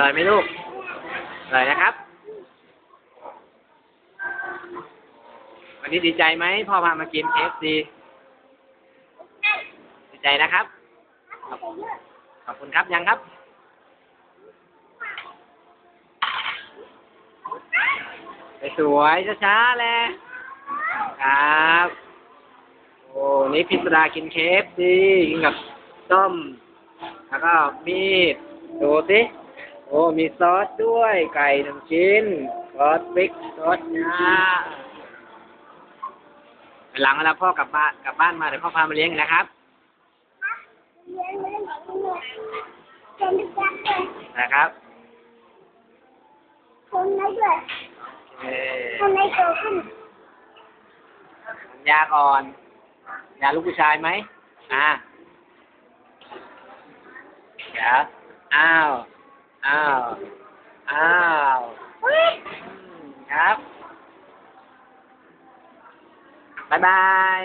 ร่อยไหมลูก อร่อยนะครับ วันนี้ดีใจไหมพ่อพามากินเอฟซีดีใจนะครับขอบขอบคุณครับยังครับไปสวยช้าๆแหละครับ โอ้ นี่พิสดากินเคฟดีกินกับต้ม แล้วก็มีด ดูสิ โอ้มีซอสด้วย ไก่หนึ่งชิ้น ซอสพริก ซอสงาหลังเวลาพ่อกลับบ้านกลับบ้านมาเดี๋ยวพ่อพามาเลี้ยงอีกนะครับเลี้ยงเลี้ยงหนูเลยจนจักเลยนะครับคนไหนด้วยโอเคคนไหนโตขึ้นสัญญาก่อนสัญญาลูกผู้ชายไหมอ่าเดี๋ยวอ้าว อ้าว อ้าวครับ บ๊ายบาย